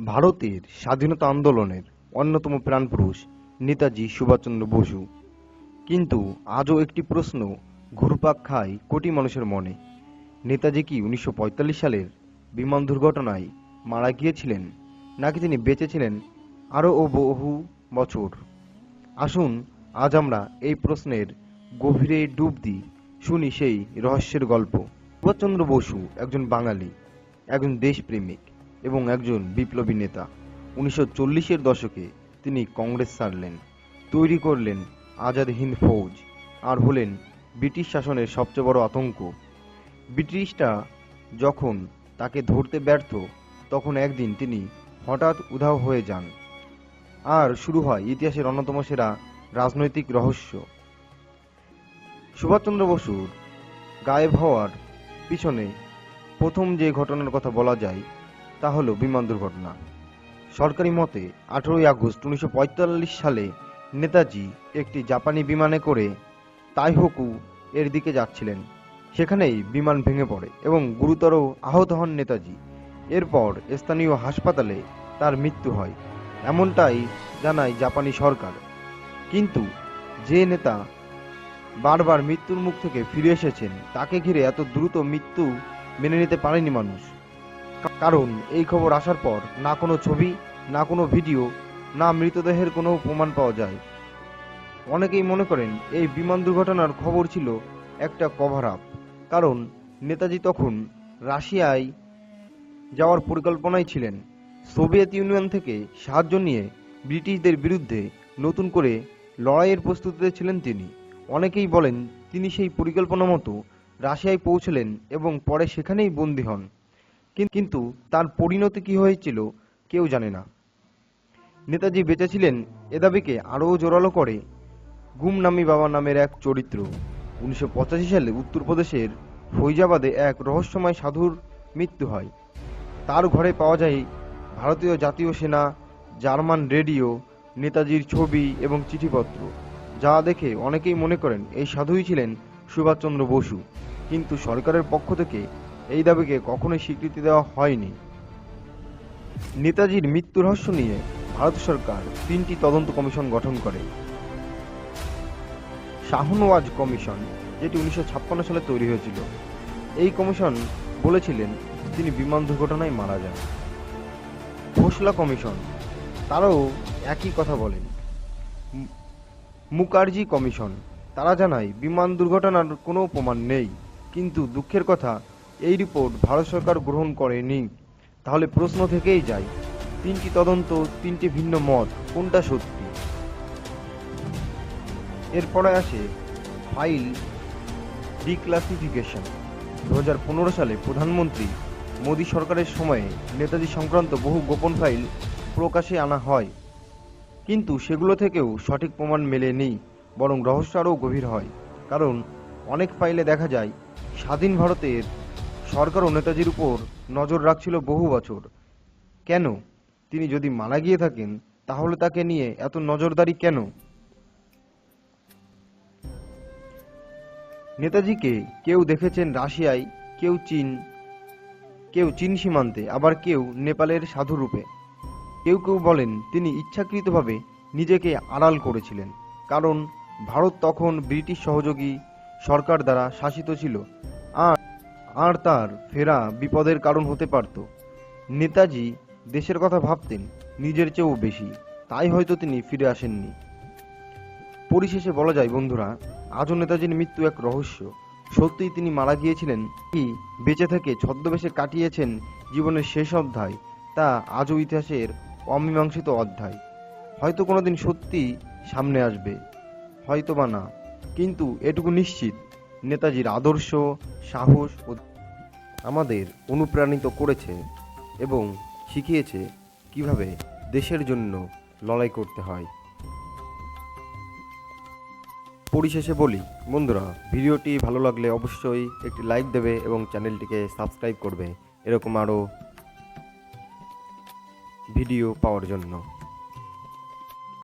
ভারতের স্বাধীনতা আন্দোলনের অন্যতম প্রাণপুরুষ নেতাজি সুভাষচন্দ্র বসু। কিন্তু আজও একটি প্রশ্ন ঘুরপাক খায় কোটি মানুষের মনে। নেতাজি কি উনিশশো পঁয়তাল্লিশ সালের বিমান দুর্ঘটনায় মারা গিয়েছিলেন, নাকি তিনি বেঁচেছিলেন আরও ও বহু বছর? আসুন আজ আমরা এই প্রশ্নের গভীরে ডুব দিই, শুনি সেই রহস্যের গল্প। সুভাষচন্দ্র বসু একজন বাঙালি, একজন দেশপ্রেমিক। এবং একজন বিপ্লবী নেতা। উনিশশো চল্লিশের দশকে তিনি কংগ্রেস ছাড়লেন, তৈরি করলেন আজাদ হিন্দ ফৌজ আর হলেন ব্রিটিশ শাসনের সবচেয়ে বড় আতঙ্ক। ব্রিটিশরা যখন তাকে ধরতে ব্যর্থ, তখন একদিন তিনি হঠাৎ উধাও হয়ে যান। আর শুরু হয় ইতিহাসের অন্যতম সেরা রাজনৈতিক রহস্য। সুভাষচন্দ্র বসুর গায়েব হওয়ার পিছনে প্রথম যে ঘটনার কথা বলা যায় তা হলো বিমান দুর্ঘটনা। সরকারি মতে আঠেরোই আগস্ট উনিশশো পঁয়তাল্লিশ সালে নেতাজি একটি জাপানি বিমানে করে তাইহোকু এর দিকে যাচ্ছিলেন। সেখানেই বিমান ভেঙে পড়ে এবং গুরুতর আহত হন নেতাজি। এরপর স্থানীয় হাসপাতালে তার মৃত্যু হয়। এমনটাই জানায় জাপানি সরকার। কিন্তু যে নেতা বারবার মৃত্যুর মুখ থেকে ফিরে এসেছেন, তাকে ঘিরে এত দ্রুত মৃত্যু মেনে নিতে পারেনি মানুষ। কারণ এই খবর আসার পর না কোনো ছবি, না কোনো ভিডিও, না মৃতদেহের কোনো প্রমাণ পাওয়া যায়। অনেকেই মনে করেন এই বিমান দুর্ঘটনার খবর ছিল একটা কভার আপ কারণ নেতাজি তখন রাশিয়ায় যাওয়ার পরিকল্পনায় ছিলেন। সোভিয়েত ইউনিয়ন থেকে সাহায্য নিয়ে ব্রিটিশদের বিরুদ্ধে নতুন করে লড়াইয়ের প্রস্তুতিতে ছিলেন তিনি। অনেকেই বলেন তিনি সেই পরিকল্পনা মতো রাশিয়ায় পৌঁছলেন এবং পরে সেখানেই বন্দী হন। কিন্তু তার পরিণতি কি হয়েছিল কেউ জানে না। নেতাজি বেঁচে ছিলেন এ দাবিকে আরও জোরালো করে গুমনামি বাবা নামের এক চরিত্র। উনিশশো সালে উত্তরপ্রদেশের ফৈজাবাদে এক রহস্যময় সাধুর মৃত্যু হয়। তার ঘরে পাওয়া যায় ভারতীয় জাতীয় সেনা, জার্মান রেডিও, নেতাজির ছবি এবং চিঠিপত্র। যা দেখে অনেকেই মনে করেন এই সাধুই ছিলেন সুভাষচন্দ্র বসু। কিন্তু সরকারের পক্ষ থেকে এই দাবিকে কখনোই স্বীকৃতি দেওয়া হয়নি। নেতাজির মৃত্যু রহস্য নিয়ে ভারত সরকার তিনটি তদন্ত কমিশন গঠন করে। শাহনওয়াজ কমিশন, যেটি উনিশশো সালে তৈরি হয়েছিল। এই কমিশন বলেছিলেন তিনি বিমান দুর্ঘটনায় মারা যান। খোসলা কমিশন, তারাও একই কথা বলেন। মুখার্জি কমিশন, তারা জানায়, বিমান দুর্ঘটনার কোনো প্রমাণ নেই। কিন্তু দুঃখের কথা এই রিপোর্ট ভারত সরকার গ্রহণ করেনি। তাহলে প্রশ্ন থেকেই যায় তিনটি তদন্ত, তিনটি ভিন্ন মত, কোনটা সত্যি? এরপরে আসে ফাইল ডিক্লাসিফিকেশন। দু হাজার পনেরো সালে প্রধানমন্ত্রী মোদী সরকারের সময়ে নেতাজি সংক্রান্ত বহু গোপন ফাইল প্রকাশে আনা হয়। কিন্তু সেগুলো থেকেও সঠিক প্রমাণ মেলেনি, বরং রহস্য আরও গভীর হয়। কারণ অনেক ফাইলে দেখা যায়, স্বাধীন ভারতের সরকারও নেতাজির উপর নজর রাখছিল বহু বছর। কেন? তিনি যদি মারা গিয়ে থাকেন, তাহলে তাকে নিয়ে এত নজরদারি কেন? নেতাজিকে কেউ দেখেছেন রাশিয়ায়, কেউ চীন কেউ চীন সীমান্তে, আবার কেউ নেপালের সাধু রূপে। কেউ কেউ বলেন, তিনি ইচ্ছাকৃতভাবে নিজেকে আড়াল করেছিলেন, কারণ ভারত তখন ব্রিটিশ সহযোগী সরকার দ্বারা শাসিত ছিল। আর আর তার ফেরা বিপদের কারণ হতে পারত। নেতাজি দেশের কথা ভাবতেন, নিজের চেয়েও বেশি। তাই হয়তো তিনি ফিরে আসেননি। পরিশেষে বলা যায়, বন্ধুরা, আজও নেতাজির মৃত্যু এক রহস্য। সত্যিই তিনি মারা গিয়েছিলেন কি বেঁচে থেকে ছদ্মবেশে কাটিয়েছেন জীবনের শেষ অধ্যায়, তা আজও ইতিহাসের অমীমাংসিত অধ্যায়। হয়তো কোনোদিন সত্যি সামনে আসবে হয়তো বা না। কিন্তু এটুকু নিশ্চিত নেতাজির আদর্শ, সাহস ও আমাদের অনুপ্রাণিত করেছে এবং শিখিয়েছে কীভাবে দেশের জন্য লড়াই করতে হয়। পরিশেষে বলি, বন্ধুরা, ভিডিওটি ভালো লাগলে অবশ্যই একটি লাইক দেবে এবং চ্যানেলটিকে সাবস্ক্রাইব করবে, এরকম আরও ভিডিও পাওয়ার জন্য।